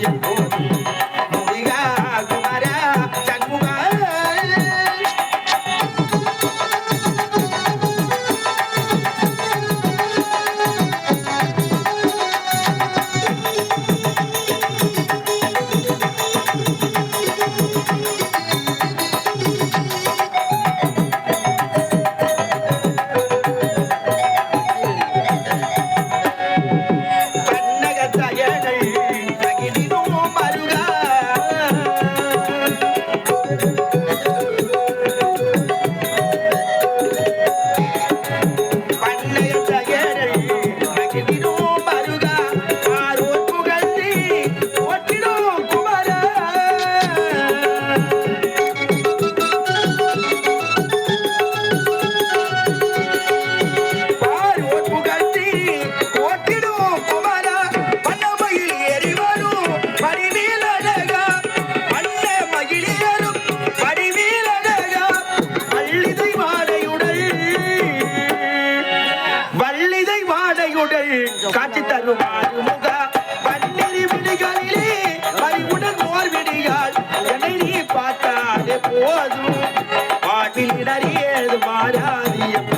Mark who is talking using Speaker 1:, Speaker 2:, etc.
Speaker 1: you. காட்சி தருவார் முக பன்னிரு விடிகளிலே அறிவுடன் ஓர் விடியால் என்னை நீ பார்த்தாலே போதும். பாட்டில் இடறியது மாறாதியம்